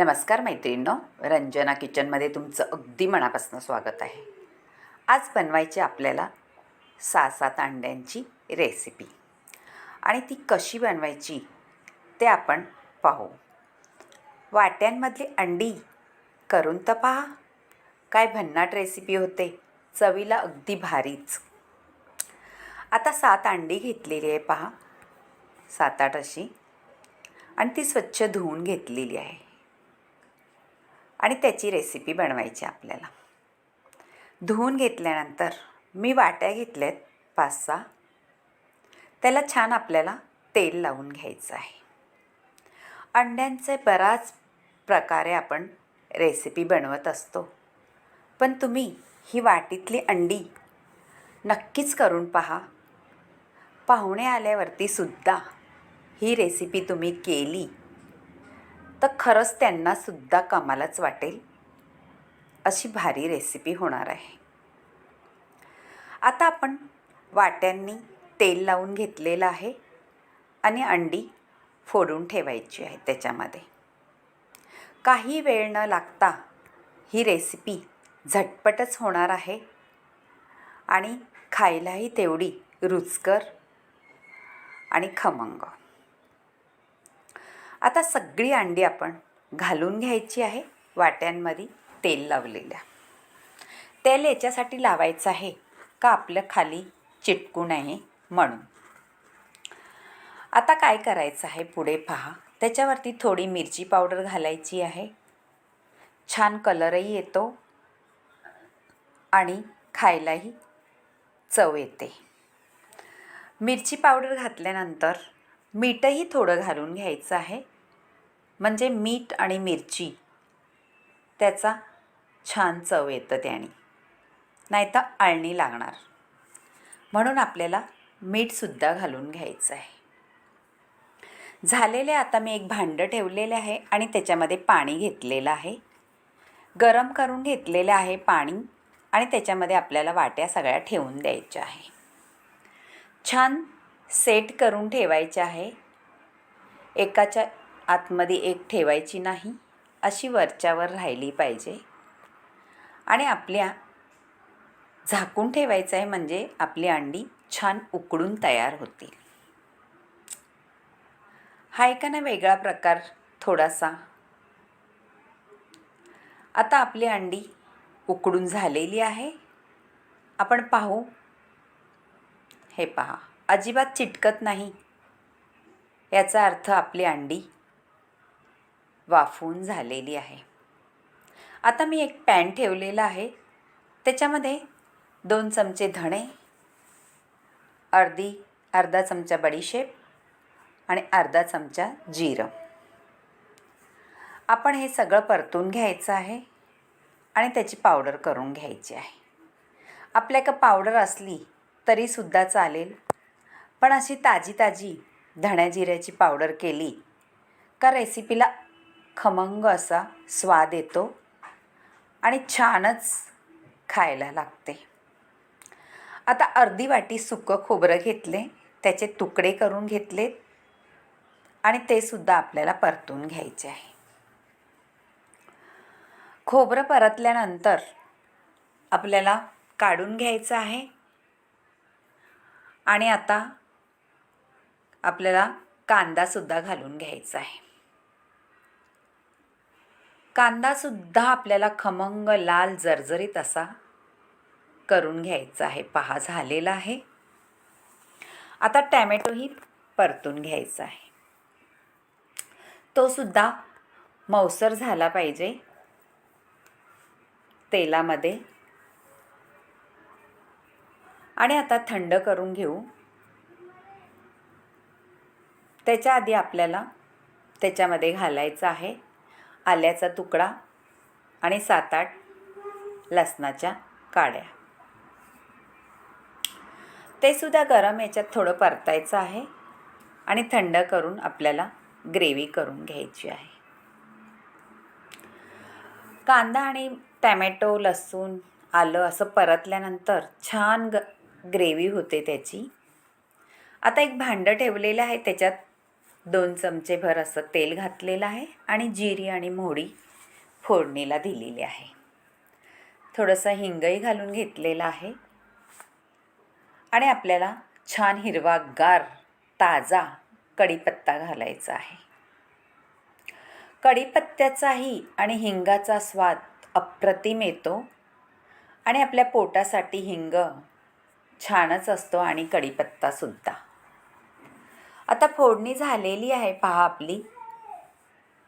नमस्कार मैत्रिणींनो रंजना किचनमध्ये तुमचं अगदी मनापासून स्वागत आहे. आज बनवायची आपल्याला सहा सात अंड्यांची रेसिपी आणि ती कशी बनवायची ते आपण पाहू. वाट्यांमधली अंडी करून तर पहा. काय भन्नाट रेसिपी होते. चवीला अगदी भारीच. आता सात अंडी घेतलेली आहे पहा. सात आठ अशी. आणि ती स्वच्छ धुवून घेतलेली आहे. आणि त्याची रेसिपी बनवायची आपल्याला. धुवून घेतल्यानंतर मी वाट्या घेतल्यात पाच सहा. त्याला छान आपल्याला तेल लावून घ्यायचं आहे. अंड्यांचे बराच प्रकारे आपण रेसिपी बनवत असतो. पण तुम्ही ही वाटीतली अंडी नक्कीच करून पहा. पाहुणे आल्यावरती सुद्धा ही रेसिपी तुम्ही केली तर खरंच त्यांनासुद्धा कामालाच वाटेल अशी भारी रेसिपी होणार आहे. आता आपण वाट्यांनी तेल लावून घेतलेलं आहे आणि अंडी फोडून ठेवायची आहे त्याच्यामध्ये. काही वेळ न लागता ही रेसिपी झटपटच होणार आहे आणि खायलाही तेवढी रुचकर आणि खमंग. आता सगळी अंडी आपण घालून घ्यायची आहे. वाट्यांमध्ये तेल लावलेल्या. तेल याच्यासाठी लावायचं आहे का आपलं खाली चिटकू नये म्हणून. आता काय करायचं आहे पुढे पहा. त्याच्यावरती थोडी मिरची पावडर घालायची आहे. छान कलरही येतो आणि खायलाही चव येते. मिरची पावडर घातल्यानंतर मीठही थोडं घालून घ्यायचं आहे. म्हणजे मीठ आणि मिरची. त्याचा छान चव येतं त्याने. नाहीतर आळणी लागणार. म्हणून आपल्याला मीठसुद्धा घालून घ्यायचं आहे. झालेले आता मी एक भांडं ठेवलेले आहे आणि त्याच्यामध्ये पाणी घेतलेलं आहे. गरम करून घेतलेलं आहे पाणी आणि त्याच्यामध्ये आपल्याला वाट्या सगळ्या ठेवून द्यायच्या आहे. छान सेट करून ठेवायचे आहे. एकाच्या आतमध्ये एक ठेवायची नाही अशी वरच्यावर राहिली पाहिजे. आणि आपल्या झाकून ठेवायचं आहे म्हणजे आपली अंडी छान उकडून तयार होतील. हा एका ना वेगळा प्रकार थोडासा. आता आपली अंडी उकडून झालेली आहे. आपण पाहू. हे पहा. अजिबात चिटकत नाही. याचा अर्थ आपली अंडी वाफवून झालेली आहे. आता मी एक पॅन ठेवलेला आहे. त्याच्यामध्ये दोन चमचे धणे अर्धी अर्धा चमचा बडीशेप आणि अर्धा चमचा जिरं. आपण हे सगळं परतून घ्यायचं आहे आणि त्याची पावडर करून घ्यायची आहे. आपल्या का पावडर असली तरीसुद्धा चालेल. पण अशी ताजी ताजी धण्या जिऱ्याची पावडर केली. का रेसिपीला खमंग असा स्वाद येतो आणि छानच खायला लागते. आता अर्धी वाटी सुकं खोबरं घेतले त्याचे तुकडे करून घेतले आणि ते सुद्धा आपल्याला परतून घ्यायचे आहे. खोबरं परतल्यानंतर आपल्याला काढून घ्यायचं आहे. आणि आता आपल्याला कांदासुद्धा घालून घ्यायचा आहे. कांदासुद्धा आपल्याला खमंग लाल जर्जरीत असा करून घ्यायचा आहे. पहा झालेला आहे. आता टॅमॅटोही परतून घ्यायचा आहे. तो सुद्धा मौसर झाला पाहिजे. तेलामध्ये. आणि आता थंड करून घेऊ. त्याच्या आधी आपल्याला त्याच्यामध्ये घालायचं आहे आल्याचा तुकडा आणि सात आठ लसणाच्या काड्या. ते सुद्धा गरम याच्यात थोडं परतायचं आहे आणि थंड करून आपल्याला ग्रेव्ही करून घ्यायची आहे. कांदा आणि टॅमॅटो लसूण आलं असं परतल्यानंतर छान ग ग्रेव्ही होते त्याची. आता एक भांडं ठेवलेलं आहे त्याच्यात दोन चमचेभर असं तेल घातलेलं आहे आणि जिरी आणि मोहरी फोडणीला दिलेली आहे. थोडंसं हिंगही घालून घेतलेलं आहे. आणि आपल्याला छान हिरवागार ताजा कढीपत्ता घालायचा आहे. कढीपत्त्याचाही आणि हिंगाचा स्वाद अप्रतिम येतो आणि आपल्या पोटासाठी हिंग छानच असतो आणि कढीपत्तासुद्धा आता फोडणी झालेली आहे पहा आपली.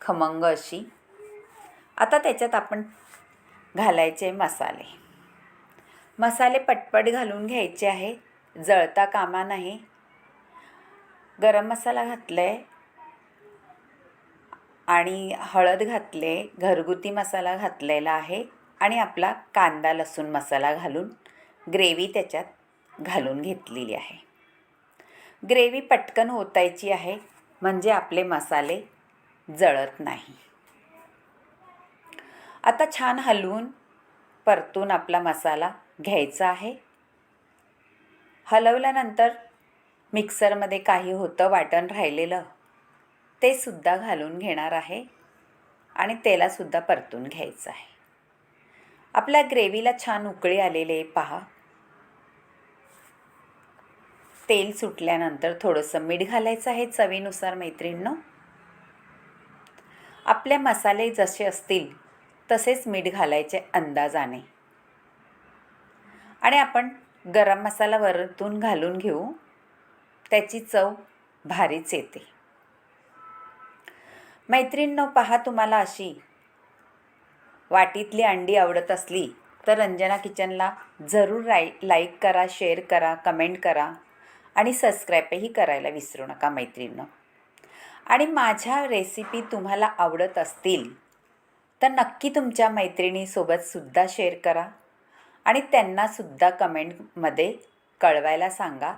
खमंग अशी. आता त्याच्यात आपण घालायचे मसाले. मसाले पटपट घालून घ्यायचे आहे. जळता कामा नाही. गरम मसाला घातला आहे आणि हळद घातले घरगुती मसाला घातलेला आहे. आणि आपला कांदा लसूण मसाला घालून ग्रेव्ही त्याच्यात घालून घेतलेली आहे. ग्रेव्ही पटकन ओतायची आहे म्हणजे आपले मसाले जळत नाही. आता छान हलवून परतून आपला मसाला घ्यायचा आहे. हलवल्यानंतर मिक्सरमध्ये काही होतं वाटण राहिलेलं ते सुद्धा घालून घेणार आहे आणि तेलासुद्धा परतून घ्यायचं आहे. आपल्या ग्रेव्हीला छान उकळी आलेले आहे पहा. तेल सुटल्यानंतर थोडंसं मीठ घालायचं आहे चवीनुसार मैत्रिणींनो. आपले मसाले जसे असतील तसेच मीठ घालायचे अंदाजाने. आणि आपण गरम मसाला वरतून घालून घेऊ त्याची चव भारीच येते. मैत्रिणींनो पहा तुम्हाला अशी वाटीतली अंडी आवडत असली तर रंजना किचनला जरूर राई लाईक करा शेअर करा कमेंट करा. आणि सबस्क्राईबही करायला विसरू नका मैत्रिणीनं. आणि माझ्या रेसिपी तुम्हाला आवडत असतील तर नक्की तुमच्या मैत्रिणीसोबतसुद्धा शेअर करा आणि त्यांनासुद्धा कमेंटमध्ये कळवायला सांगा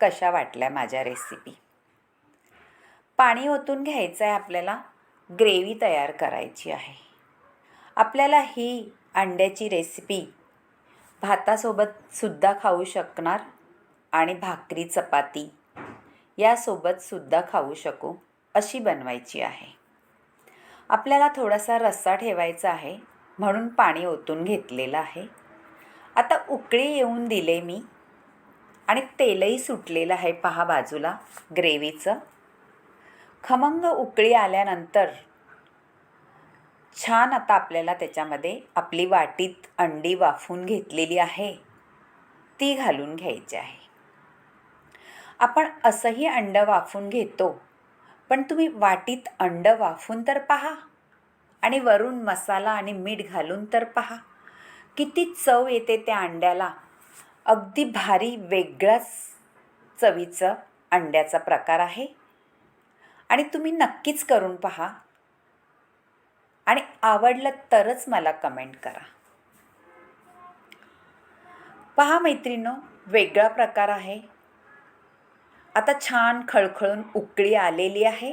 कशा वाटल्या माझ्या रेसिपी पाणी ओतून घ्यायचं आहे आपल्याला ग्रेव्ही तयार करायची आहे. आपल्याला ही अंड्याची रेसिपी भातासोबतसुद्धा खाऊ शकणार आणि भाकरी चपाती यासोबतसुद्धा खाऊ शकू अशी बनवायची आहे. आपल्याला थोडासा रस्सा ठेवायचा आहे म्हणून पाणी ओतून घेतलेलं आहे. आता उकळी येऊन दिले मी आणि तेलही सुटलेलं आहे पहा बाजूला ग्रेव्हीचं. खमंग उकळी आल्यानंतर छान आता आपल्याला त्याच्यामध्ये आपली वाटीत अंडी वाफून घेतलेली आहे. ती घालून घ्यायची आहे. आपण असंही अंडं वाफून घेतो. पण तुम्ही वाटीत अंडं वाफून तर पहा आणि वरून मसाला आणि मीठ घालून तर पहा. किती चव येते त्या अंड्याला. अगदी भारी वेगळाच चवीचं अंड्याचा प्रकार आहे. आणि तुम्ही नक्कीच करून पहा. आणि आवडलं तरच मला कमेंट करा. पहा मैत्रिणो वेगळा प्रकार आहे. आता छान खळखळून उकळी आलेली आहे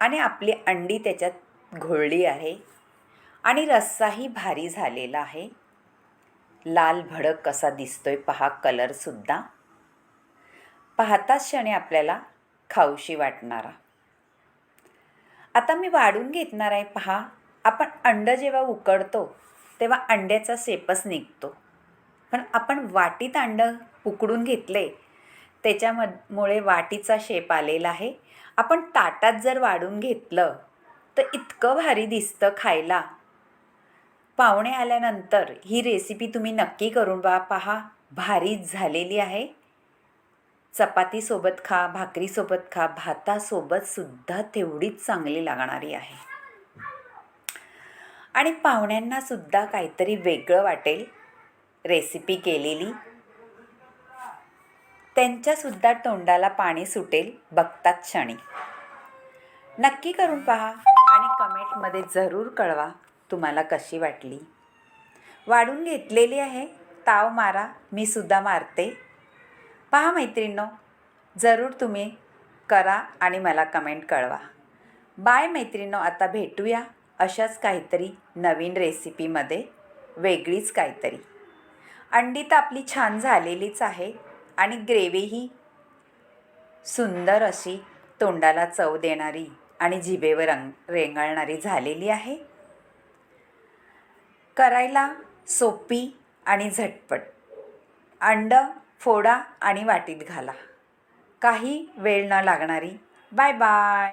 आणि आपली अंडी त्याच्यात घोळली आहे आणि रस्साही भारी झालेला आहे. लाल भडक कसा दिसतोय पहा कलरसुद्धा पाहताच क्षणी आपल्याला खाऊशी वाटणारा. आता मी वाढून घेतणार आहे पहा. आपण अंडं जेव्हा उकडतो तेव्हा अंड्याचा शेपच निघतो. पण आपण वाटीत अंडं उकडून घेतले त्याच्यामुळे वाटीचा शेप आलेला आहे. आपण ताटात जर वाढून घेतलं तर इतकं भारी दिसतं खायला. पाहुणे आल्यानंतर ही रेसिपी तुम्ही नक्की करून बा पहा. भारीच झालेली आहे. चपातीसोबत खा भाकरीसोबत खा भातासोबतसुद्धा तेवढीच चांगली लागणारी आहे. आणि पाहुण्यांनासुद्धा काहीतरी वेगळं वाटेल. रेसिपी केलेली. त्यांच्यासुद्धा तोंडाला पाणी सुटेल बघतात क्षणी. नक्की करून पहा आणि कमेंटमध्ये जरूर कळवा तुम्हाला कशी वाटली. वाढून घेतलेली आहे ताव मारा मी सुद्धा मारते. पहा मैत्रिणो जरूर तुम्ही करा आणि मला कमेंट कळवा. बाय मैत्रिणो आता भेटूया अशाच काहीतरी नवीन रेसिपीमध्ये वेगळीच काहीतरी. अंडी तर आपली छान झालेलीच आहे आणि ग्रेव्हीही. सुंदर अशी तोंडाला चव देणारी आणि जिभेवर रंग रेंगाळणारी झालेली आहे. करायला सोपी आणि झटपट. अंड फोडा आणि वाटीत घाला. काही वेळ न लागणारी. Bye bye.